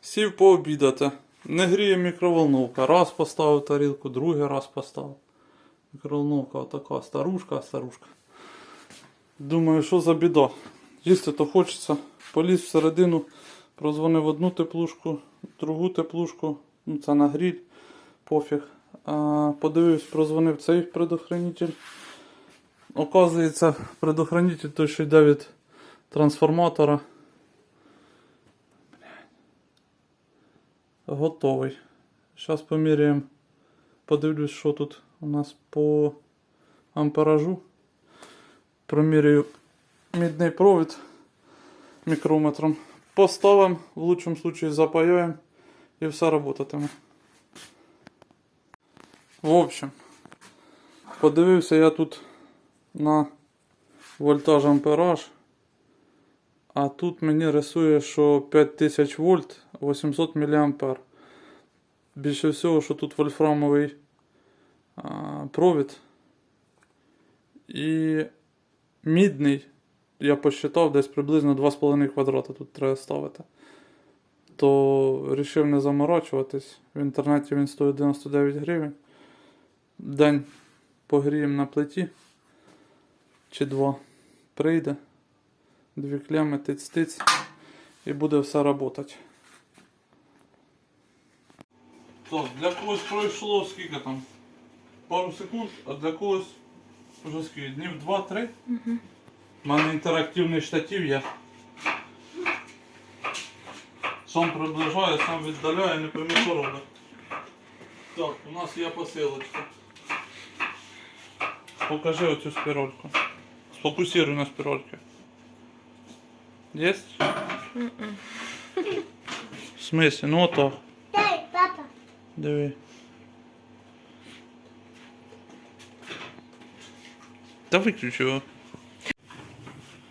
Сів пообідати. Не гріє мікроволновка. Раз поставив тарілку, другий раз поставив. Мікроволновка така старушка, старушка. Думаю, що за біда. Їсти то хочеться. Поліз всередину, прозвонив одну теплушку, другу теплушку. Ну, це на гріль, пофіг. А, подивився, прозвонив цей предохранитель. Оказується, предохранитель той, що йде від трансформатора. Готовий. Зараз поміряємо. Подивлюсь, що тут у нас по амперажу. Проміряю мідний провід мікрометром. Поставимо, в лучшому случае запаяємо і все работатиме. В общем, подивився я тут на вольтаж ампераж. А тут мені рисує, що 5000 вольт 800 мА. Більше всього, що тут вольфрамовий провід. І мідний, я посчитав, десь приблизно 2,5 квадрата тут треба ставити. То вирішив не заморачуватись. В інтернеті він стоїть 99 гривень. День погріємо на плиті. Чи два. Прийде. Дві клями, тиць-тиць. І буде все працювати. Так, для когось пройшло скільки там? Пару секунд, а для когось вже скільки? Днів 2-3. Угу. У мене інтерактивний штатив є. Сам приближає, сам віддаляє, не пойми, що робить. Так, у нас є посилочка. Покажи оцю спірольку. Сфокусируй на спірольки. Есть? В смысле? Ну ото. Диви. Та виключи його.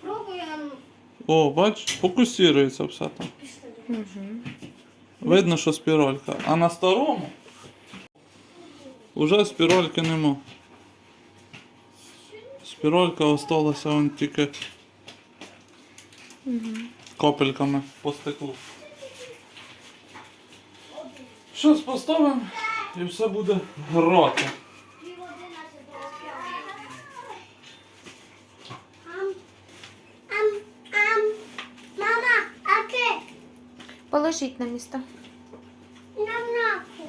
Пробуємо. О, бач, фокусується все там. Видно, що спіралька. А на старому уже спіральки нема. Спіралька осталася вон тільки капельками по стеклу. Щось поставимо і все буде грати. Мама, а ти? Положіть на місто. Нам нахуй.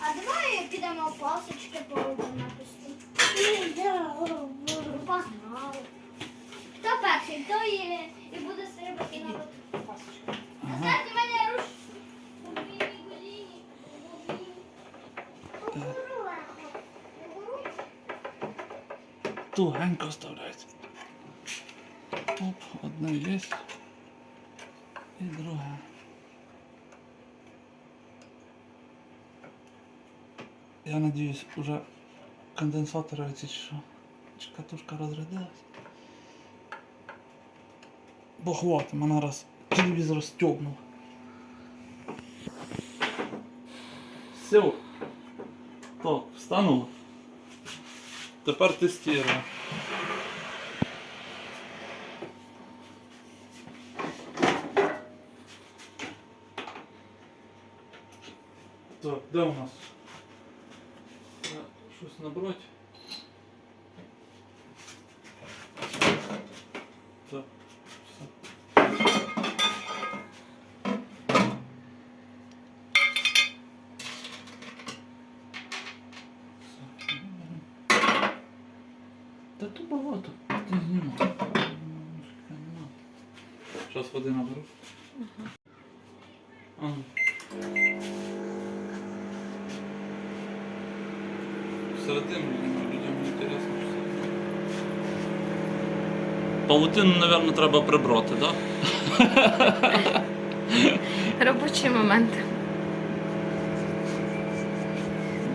А давай підемо пасочки поробимо на пусту. Погнали. Хто перший, то і, і буде стрибати на пасочку. Останні мене руш. Убійні голіні. Тугенько вставляється. Оп, одне є. І друге. Я надіюсь, уже конденсатори ці чи що. Чи катушка розрядилась. Бо хватить, мене раз телевізор стьобнув. Все. Так, встануло. Тепер тестуємо. Так, де у нас? Щось набрати. Та тут багато. Ти знімай. Зараз води наберу. Ага. Всередину людям інтересно. що це. Павутину, мабуть, треба прибрати, так? Да? Робочий момент.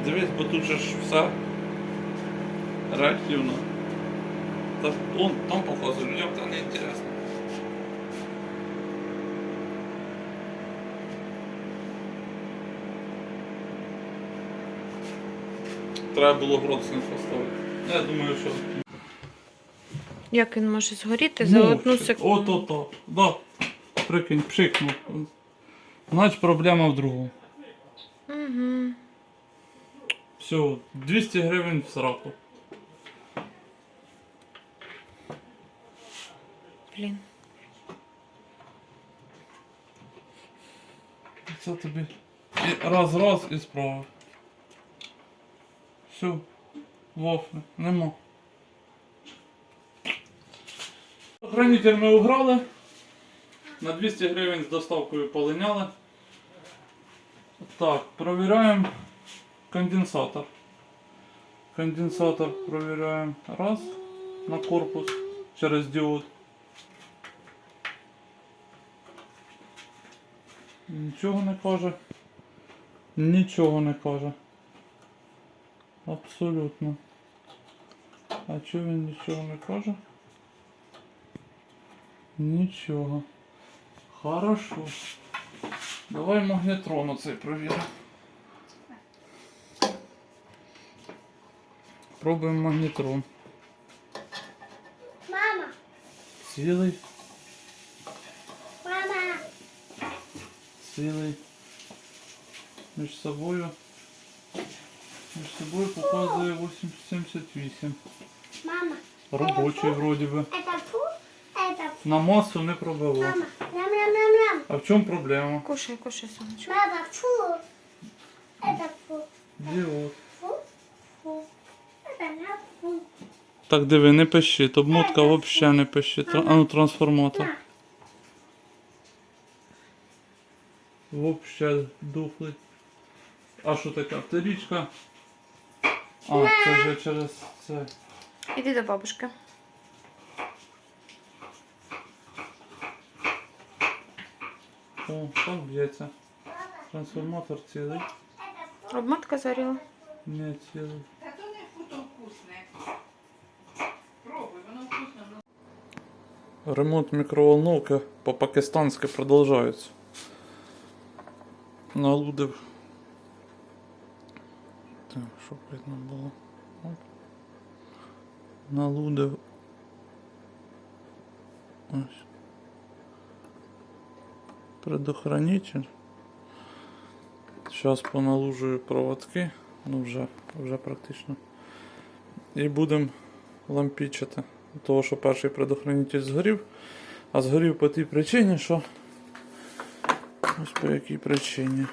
Дивись, бо тут же ж все реактивно. Та он там показує, людям це не інтересно. Треба було градусник поставити. Я думаю, що Як він може згоріти за одну Мовчик. секунду? От ото. Да. Прикинь, пшикнув. Значить проблема в другому. Угу. Все, 200 гривень в сраку. Блін. Це тобі. І раз, раз і справа. Все. Вафли. Нема. Хранитель ми уграли. На 200 гривень з доставкою полиняли. Так, провіряємо конденсатор. Конденсатор провіряємо раз на корпус через діод. Нічого не каже. Нічого не каже. Абсолютно. А чого він нічого не каже? Нічого. Хорошо. Давай магнетрон оцей провіримо. Пробуємо магнетрон. Мама, Цілий, мама, цілий. Між собою. Між собою показує 878. мама. Робочий вроді би. Это фу, это фу. На масу не пробило. Мама, ням-ням-ням-ням. А в чому проблема? Кушай, кушай, сонечко. Мама, фу. Это фу, Діод. фу, фу. Это не фу. Так диви, не пищить, обмотка взагалі не пищить. Тра- А ну трансформатор. Вообще духлий. А що таке? Вторічка? А, це вже через це. Іди до бабушки. О, так б'ється. Трансформатор цілий. Обмотка заріла. Не цілий. Та то не футо вкусне. Пробуй, воно вкусно. воно Ремонт мікроволновки по-пакистанськи продовжується. Налудив. Так, щоб видно було. Оп. Налудив. Ось. Предохранитель. Зараз поналужую проводки. Ну вже, вже практично. І будемо лампічити. Того, що перший предохранитель згорів. А згорів по тій причині, що. Ось по якій причині.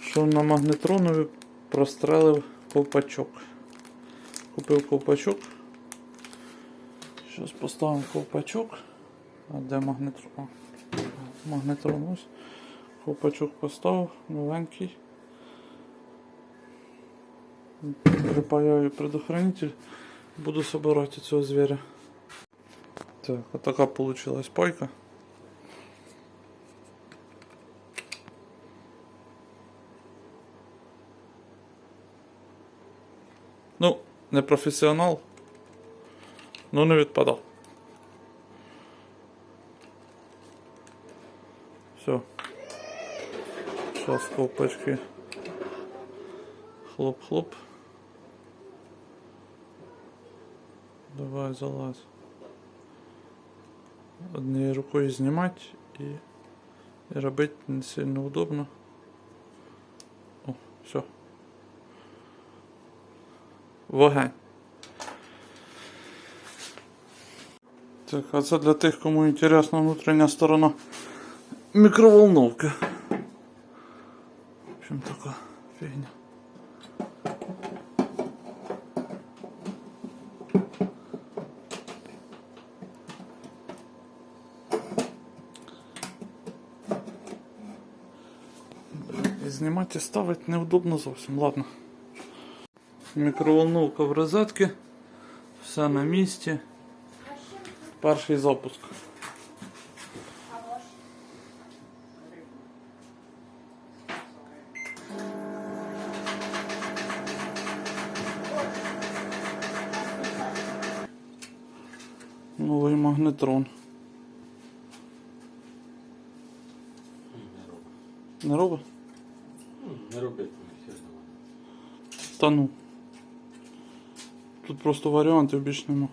Що на магнетронові прострелив ковпачок. Купив ковпачок. Зараз поставимо ковпачок. А де магнетрон? Магнетрон ось. Ковпачок поставив, новенький. Припаяю предохранитель. Буду собирать цього звіря. Так, вот така получилась пайка. Ну, не професіонал, ну не відпадав. Все. Зараз ковпачки. Хлоп-хлоп. Давай залазь. Однією рукою знімати і, і робити не сильно удобно. О, все. Вогонь. Так, а це для тих, кому інтересна внутрішня сторона мікроволновки. В общем, така фігня. І знімати і ставити неудобно зовсім. Ладно. Мікроволновка в розетці. Все на місці. Перший запуск. Новий магнетрон. Не робить? Не одно. Та ну. Тут просто варіантів більш нема.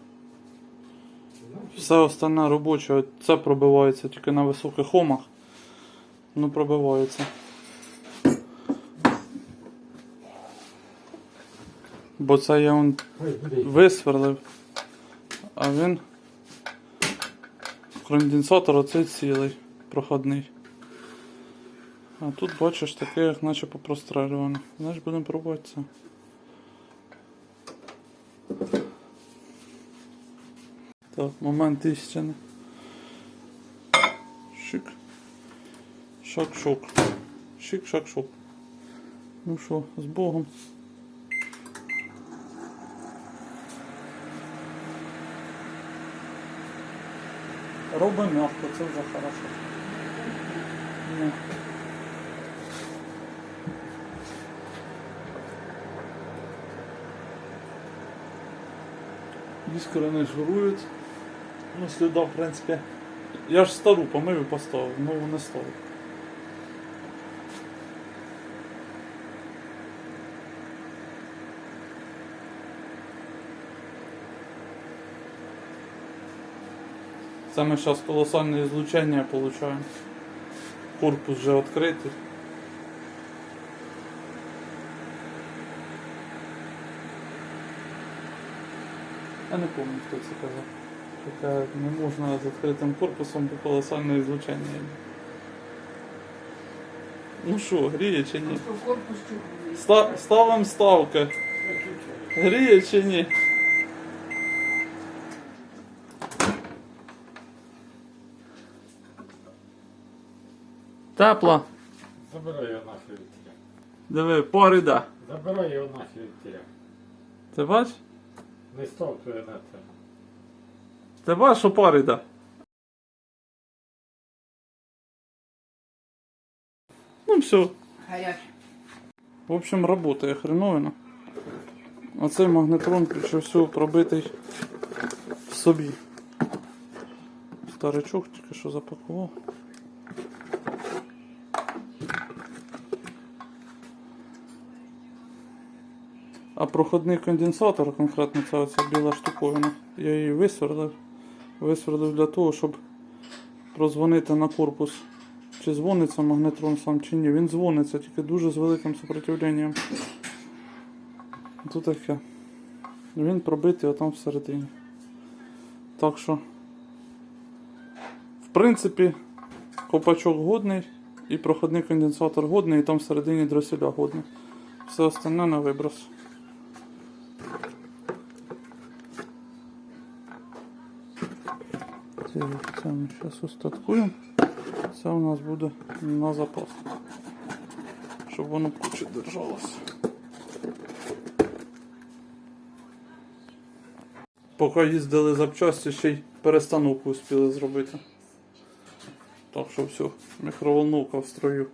Все остальне робоче, це пробивається тільки на високих омах. Ну пробивається. Бо це я он висверлив, а він конденсатор оцей цілий, проходний. А тут бачиш таке, як наче попрострелюване. Знаєш, будемо пробувати це. Так, момент істини. Шик. Шак-шок. Шик-шак-шок. Ну що, з Богом. Робимо м'яко, це вже хорошо. Іскри не жирують. Ну, сліда, в принципі. Я ж стару помив і поставив, нову не ставив. Ми зараз колосальне злучення отримуємо. Корпус вже відкритий. Я не пам'ятаю, хто це казав. Таке не можна з відкритим корпусом по колосальне злучення. йде. Ну що, гріє чи ні? Ста- ставимо ставки. Гріє чи ні? Тепла. Забирай його від тіля. Диви, порида. Забирай його від тіля. Ти бач? Не став на це. Ти бач, що порида? Ну все. Гарячий. В общем, работає хреновина. Оцей магнетрон більше всього пробитий в собі. Старичок тільки що запакував. А проходний конденсатор, конкретно ця оця біла штуковина, я її висверлив. Висверлив для того, щоб прозвонити на корпус чи дзвониться магнетрон сам чи ні. Він дзвониться, тільки дуже з великим сопротивленням. Тут таке. Він пробитий отам всередині. Так що, в принципі, копачок годний і проходний конденсатор годний, і там всередині дроселя годний. Все остальне на виброс. Це, ми зараз устаткуємо. Це у нас буде на запас. Щоб воно куче держалося. Поки їздили запчасті, ще й перестановку успіли зробити. Так що все, мікроволновка в строю.